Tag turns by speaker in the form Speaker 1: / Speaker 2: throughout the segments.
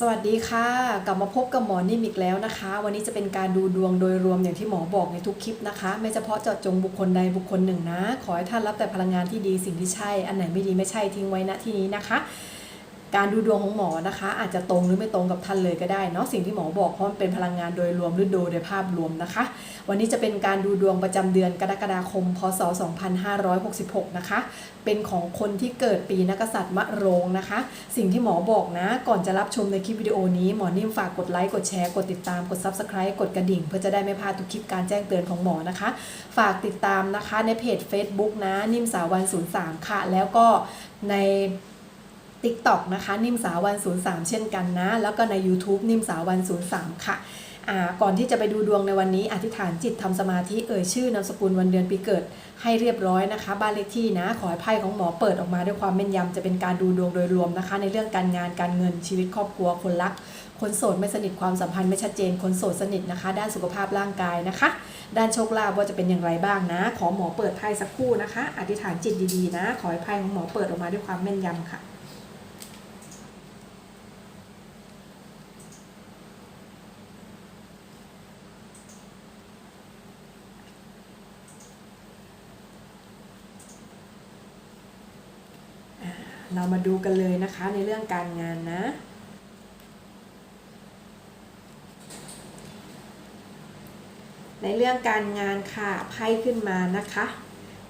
Speaker 1: สวัสดีค่ะ กลับมาพบกับหมอนิ่มอีกแล้วนะคะ วันนี้จะเป็นการดูดวงโดยรวมอย่างที่หมอบอกในทุกคลิปนะคะ ไม่เฉพาะเจาะจงบุคคลใดบุคคลหนึ่งนะ ขอให้ท่านรับแต่พลังงานที่ดีสิ่งที่ใช่ อันไหนไม่ดีไม่ใช่ทิ้งไว้ณที่นี้นะคะ การดูดวงของหมอนะคะ อาจจะตรงหรือไม่ตรงกับท่านเลยก็ได้เนาะสิ่งที่หมอบอกเพราะมันเป็นพลังงานโดยรวมหรือโดยโดยภาพรวมนะคะ วันนี้จะเป็นการดูดวงประจำเดือนกรกฎาคม พศ 2566 นะคะ เป็นของคนที่เกิดปีนักษัตริย์มะโรงนะคะ สิ่งที่หมอบอกนะ ก่อนจะรับชมในคลิปวิดีโอนี้หมอนิ่มฝากกดไลค์กดแชร์กดติดตามกด Subscribe กดกระดิ่ง เพื่อจะได้ไม่พลาดทุกคลิปการแจ้งเตือนของหมอนะคะ ฝากติดตามนะคะในเพจ Facebook นะนิ่มสาววัน03ค่ะแล้วก็ใน TikTok นะคะ นิ่มสาววัน03 เช่นกันนะ แล้วก็ใน YouTube นิ่มสาววัน03 ค่ะอ่าก่อนที่จะไปดูดวงในวันนี้ อธิษฐานจิตทำสมาธิเอ่ยชื่อนามสกุลวันเดือนปีเกิดให้เรียบร้อยนะคะ บ้านเลขที่นะ ขอให้ไพ่ของหมอเปิดออกมาด้วยความแม่นยำจะเป็นการดูดวงโดยรวมนะคะ ในเรื่องการงานการเงินชีวิตครอบครัวคนรัก คนโสดไม่สนิทความสัมพันธ์ไม่ชัดเจนคนโสดสนิทนะคะ ด้านสุขภาพร่างกายนะคะ ด้านโชคลาภว่าจะเป็นอย่างไรบ้างนะ ขอหมอเปิดไพ่สักครู่นะคะ อธิษฐานจิตดีๆนะ ขอให้ไพ่ของหมอเปิดออกมาด้วยความแม่นยำค่ะ เรามาดูกันเลยนะคะในเรื่องการงานนะในเรื่องการงานค่ะไพ่ขึ้นมานะคะ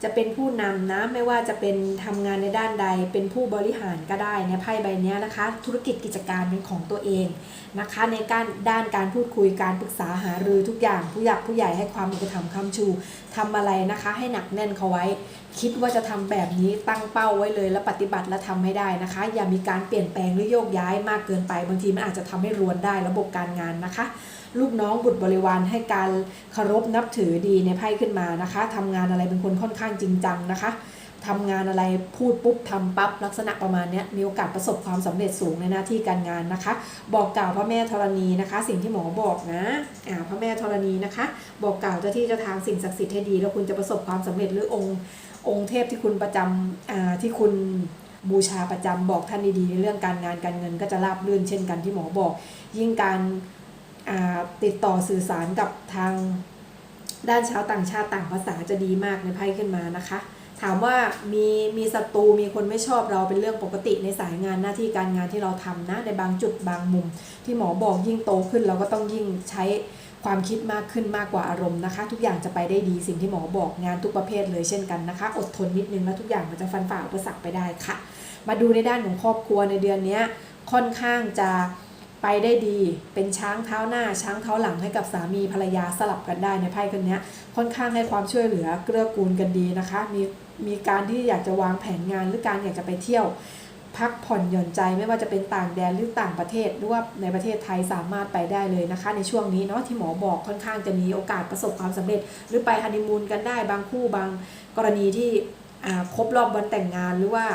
Speaker 1: จะเป็นผู้นำนะไม่ว่าจะเป็นทำงานในด้านใด เป็นผู้บริหารก็ได้ในไพ่ใบเนี้ยนะคะ ธุรกิจกิจการเป็นของตัวเองนะคะ ในการด้านการพูดคุยการปรึกษาหารือทุกอย่างผู้หยักผู้ใหญ่ให้ความอุปถัมภ์คำชูทำอะไรนะคะ ให้หนักแน่นเขาไว้ คิดว่าจะทำแบบนี้ตั้งเป้าไว้เลยแล้วปฏิบัติและทำให้ได้นะคะ อย่ามีการเปลี่ยนแปลงหรือโยกย้ายมากเกินไป บางทีมันอาจจะทำให้รวนได้ระบบการงานนะคะ ลูกน้องบุตรบริวารให้การเคารพนับถือดีในไพ่ขึ้นมานะคะทำงานอะไรเป็นคนค่อนข้างจริงจังนะคะ ทำงานอะไรพูดปุ๊บทำปั๊บลักษณะประมาณนี้มีโอกาสประสบความสำเร็จสูงในหน้าที่การงานนะคะ บอกกล่าวพระแม่ธรณีนะคะ สิ่งที่หมอบอกนะอ่าพระแม่ธรณีนะคะ บอกกล่าวเจ้าที่เจ้าทางสิ่งศักดิ์สิทธิ์ให้ดี แล้วคุณจะประสบความสำเร็จหรือองค์องค์เทพที่คุณประจำอ่าที่คุณบูชาประจำบอกท่านดีๆในเรื่องการงานการเงินก็จะราบรื่นเช่นกันที่หมอบอก ยิ่งการอ่าติดต่อสื่อสารกับทางด้านชาวต่างชาติต่างภาษาจะดีมากในไพ่ขึ้นมานะคะ ถามว่ามีมีศัตรูมีคนไม่ชอบเราเป็นเรื่องปกติในสายงานหน้าที่การงานที่เราทำนะในบางจุดบางมุม ที่หมอบอกยิ่งโตขึ้นเราก็ต้องยิ่งใช้ความคิดมากขึ้นมากกว่าอารมณ์นะคะ ทุกอย่างจะไปได้ดีสิ่งที่หมอบอกงานทุกประเภทเลยเช่นกันนะคะ อดทนนิดนึงแล้วทุกอย่างมันจะฟันฝ่าอุปสรรคไปได้ค่ะ มาดูในด้านของครอบครัวในเดือนนี้ค่อนข้างจะไปได้ดีเป็นช้างเท้าหน้าช้างเท้าหลังให้กับสามีภรรยาสลับกันได้ในไพ่คนนี้ค่อนข้างให้ความช่วยเหลือเกื้อกูลกันดีนะคะ มี มีการที่อยากจะวางแผนงานหรือการอยากจะไปเที่ยว พักผ่อนหย่อนใจไม่ว่าจะเป็นต่างแดนหรือต่างประเทศหรือว่าในประเทศไทยสามารถไปได้เลยนะคะ ในช่วงนี้เนาะที่หมอบอกค่อนข้างจะมีโอกาสประสบความสำเร็จ หรือไปฮันนีมูนกันได้บางคู่บางกรณีที่ครบรอบวันแต่งงานหรือว่า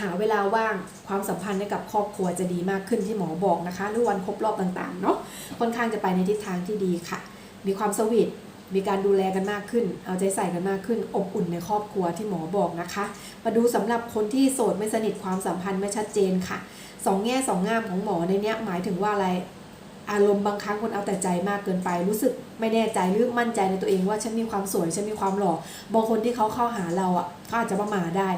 Speaker 1: หาเวลาว่างความสัมพันธ์กับครอบครัวจะดีมากขึ้นที่หมอบอกนะคะหรือวันครบรอบต่างๆเนาะค่อนข้างจะไปในทิศทางที่ดีค่ะ มีความสวีท มีการดูแลกันมากขึ้น เอาใจใส่กันมากขึ้น อบอุ่นในครอบครัวที่หมอบอกนะคะ มาดูสำหรับคนที่โสดไม่สนิทความสัมพันธ์ไม่ชัดเจนค่ะสองแง่สองงามของหมอในเนี้ยหมายถึงว่าอะไร อารมณ์บางครั้งคนเอาแต่ใจมากเกินไป รู้สึกไม่แน่ใจหรือมั่นใจในตัวเองว่าฉันมีความสวยฉันมีความหล่อบางคนที่เขาเข้าหาเราอะเขาอาจจะประมาได้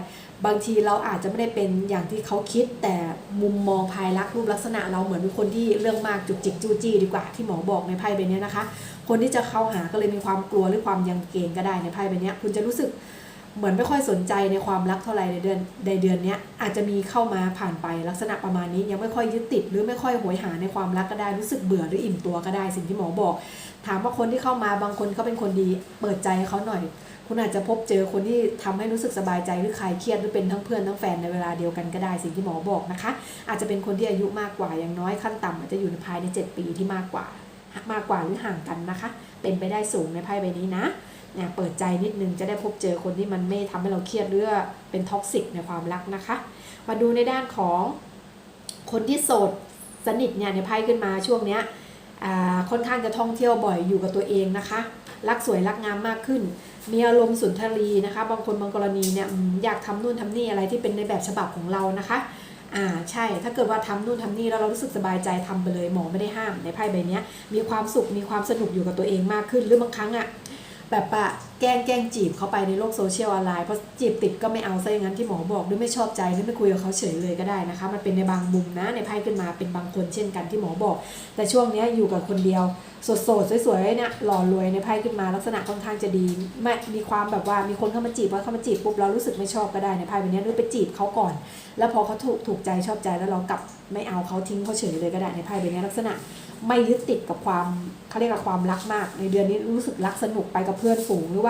Speaker 1: บางทีเราอาจจะไม่ได้เป็นอย่างที่เขาคิด แต่มุมมองภายลักษณ์รูปลักษณะเราเหมือนเป็นคนที่เรื่องมากจุกจิกจู้จี้ดีกว่าที่หมอบอกในไพ่ใบเนี้ยนะคะ คนที่จะเข้าหาก็เลยมีความกลัวหรือความยังเกรงก็ได้ในไพ่ใบเนี้ยคุณจะรู้สึก เหมือนไม่ค่อยสนใจในความรักเท่าไหร่ในเดือนในเดือนนี้อาจจะมีเข้ามาผ่านไปลักษณะประมาณนี้ยังไม่ค่อยยึดติดหรือไม่ค่อยโหยหาในความรักก็ได้รู้สึกเบื่อหรืออิ่มตัวก็ได้สิ่งที่หมอบอก ถามว่าคนที่เข้ามาบางคนเขาเป็นคนดี เปิดใจใเขาหน่อย คุณอาจจะพบเจอคนที่ทำให้รู้สึกสบายใจหรือคลายเครียดหรือเป็นทั้งเพื่อนทั้งแฟนในเวลาเดียวกันก็ได้สิ่งที่หมอบอกนะคะ อาจจะเป็นคนที่อายุมากกว่าอย่างน้อยขั้นต่ำอาจจะอยู่ในภายใน 7 ปีที่มากกว่ามากกว่าหรือห่างกันนะคะ เป็นไปได้สูงในไพ่ใบนี้นะ เนี่ยเปิดใจนิดนึงจะได้พบเจอคนที่มันไม่ทำให้เราเครียดหรือว่าเป็นท็อกซิกในความรักนะคะ มาดูในด้านของคนที่โสดสนิทเนี่ยในไพ่ขึ้นมาช่วงเนี้ยอ่าค่อนข้างจะท่องเที่ยวบ่อยอยู่กับตัวเองนะคะ รักสวยรักงามมากขึ้น มีอารมณ์สุนทรีนะคะ บางคนบางกรณีเนี่ยอยากทำนู่นทำนี่อะไรที่เป็นในแบบฉบับของเรานะคะอ่าใช่ถ้าเกิดว่าทำนู่นทำนี่แล้วเรารู้สึกสบายใจทำไปเลยหมอไม่ได้ห้ามในไพ่ใบนี้มีความสุขมีความสนุกอยู่กับตัวเองมากขึ้น หรือบางครั้งอะแบบปะ แกล้งแกล้งจีบเขาไปในโลกโซเชียลออนไลน์เพราะจีบติดก็ไม่เอาซะอย่างนั้นที่หมอบอกหรือไม่ชอบใจหรือไม่คุยกับเขาเฉยเลยก็ได้นะคะ มันเป็นในบางมุมนะในไพ่ขึ้นมาเป็นบางคนเช่นกันที่หมอบอก แต่ช่วงนี้อยู่กับคนเดียวโสดๆสวยๆเนี่ยหล่อรวยในไพ่ขึ้นมาลักษณะค่อนข้างจะดีไม่มีความแบบว่ามีคนเข้ามาจีบพอเข้ามาจีบปุ๊บเรารู้สึกไม่ชอบก็ได้ในไพ่ใบเนี้ยหรือไปจีบเขาก่อน แล้วพอเขาถูกถูกใจชอบใจแล้วเรากลับไม่เอาเขาทิ้งเขาเฉยเลยก็ได้ในไพ่ใบเนี้ลักษณะไม่ยึดติดกับความเขาเรียกว่าความรักมาก ในเดือนนี้รู้สึกรักสนุกไปกับเพื่อนฝูงหรือว่า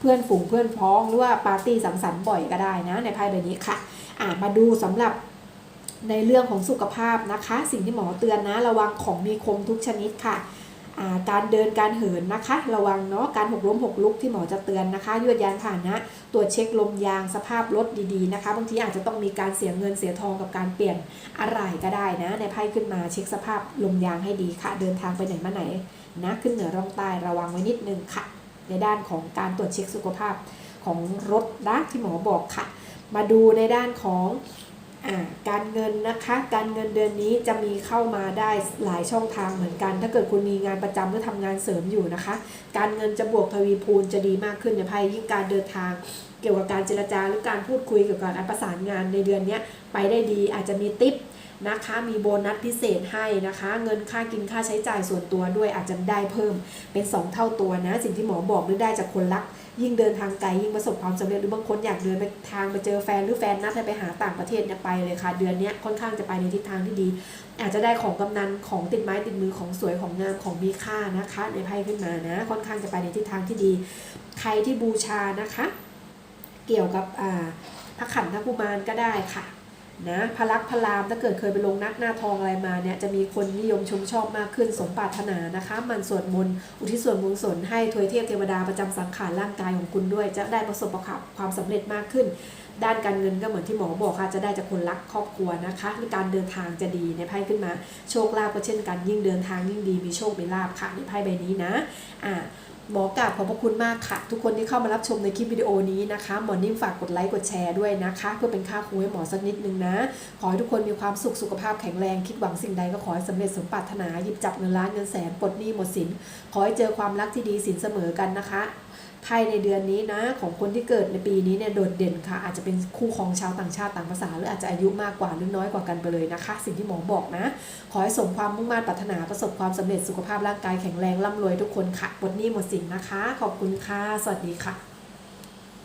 Speaker 1: เพื่อนฝูงเพื่อนพ้องหรือว่าปาร์ตี้สังสรรค์บ่อยก็ได้นะ ในไพ่ใบนี้ค่ะอ่ามาดูสำหรับในเรื่องของสุขภาพนะคะ สิ่งที่หมอเตือนนะ ระวังของมีคมทุกชนิดค่ะาการเดินการเหินนะคะ ระวังเนาะการหกล้มหกลุกที่หมอจะเตือนนะคะยวดยานผ่านนะตรวจเช็คลมยางสภาพรถดีๆนะคะบางทีอาจจะต้องมีการเสียเงินเสียทองกับการเปลี่ยนอะไรก็ได้นะ ในไพ่ขึ้นมาเช็คสภาพลมยางให้ดีค่ะ เดินทางไปไหนมาไหนนะขึ้นเหนือร่องใต้ระวังไว้นิดนึงค่ะ ในด้านของการตรวจเช็คสุขภาพของรถนะที่หมอบอกค่ะ มาดูในด้านของอการเงินนะคะ การเงินเดือนนี้จะมีเข้ามาได้หลายช่องทางเหมือนกัน ถ้าเกิดคุณมีงานประจำหรือทำงานเสริมอยู่นะคะ การเงินจะบวกทวีคูณจะดีมากขึ้นในไพ่ยิ่งการเดินทาง เกี่ยวกับการเจรจาหรือการพูดคุยเกี่ยวกับการประสานงานในเดือนนี้ไปได้ดีอาจจะมีติป นะคะ มีโบนัสพิเศษให้นะคะ เงินค่ากินค่าใช้จ่ายส่วนตัวด้วยอาจจะได้เพิ่มเป็น 2 เท่าตัวนะ สิ่งที่หมอบอกหรือได้จากคนรัก ยิ่งเดินทางไกลยิ่งประสบความสำเร็จหรือบางคนอยากเดินไปทางไปเจอแฟนหรือแฟนนัดให้ไปหาต่างประเทศเนี่ยไปเลยค่ะ เดือนนี้ค่อนข้างจะไปในทิศทางที่ดี อาจจะได้ของกำนันของติดไม้ติดมือของสวยของงามของมีค่านะคะ ในไพ่ขึ้นมานะ ค่อนข้างจะไปในทิศทางที่ดี ใครที่บูชานะคะ เกี่ยวกับพระขันธกุมารก็ได้ค่ะ นะพลักพรามถ้าเกิดเคยไปลงนักหน้าทองอะไรมาเนี่ยจะมีคนนิยมชมชอบมากขึ้นสมปรารถนานะคะ มันสวดมนต์อุทิศส่วนบุญส่วนให้ทวยเทพเทวดาประจำสังขารร่างกายของคุณด้วย จะได้ประสบความสำเร็จมากขึ้น ด้านการเงินก็เหมือนที่หมอบอกค่ะจะได้จากคนรักครอบครัวนะคะการเดินทางจะดีในไพ่ขึ้นมาโชคลาภก็เช่นกันยิ่งเดินทางยิ่งดีมีโชคมีลาภค่ะในไพ่ใบนี้นะอ่า หมอกราบขอบพระคุณมากค่ะ ทุกคนที่เข้ามารับชมในคลิปวิดีโอนี้นะคะหมอนิ่มฝากกดไลค์กดแชร์ด้วยนะคะ เพื่อเป็นค่าครูให้หมอสักนิดนึงนะ ขอให้ทุกคนมีความสุขสุขภาพแข็งแรงคิดหวังสิ่งใดก็ขอให้สำเร็จสมปรารถนาหยิบจับเงินล้านเงินแสนปลดหนี้หมดสินขอให้เจอความรักที่ดีสินเสมอกันนะคะ ไพ่ในเดือนนี้นะของคนที่เกิดในปีนี้เนี่ยโดดเด่นค่ะ อาจจะเป็นคู่ของชาวต่างชาติต่างภาษา หรืออาจจะอายุมากกว่าหรือน้อยกว่ากันไปเลยนะคะ สิ่งที่หมอบอกนะ ขอให้สมความมุ่งมั่นปรารถนาประสบความสำเร็จสุขภาพร่างกายแข็งแรงร่ำรวยทุกคนค่ะหมดนี้หมดสิ่งนะคะ ขอบคุณค่ะ สวัสดีค่ะ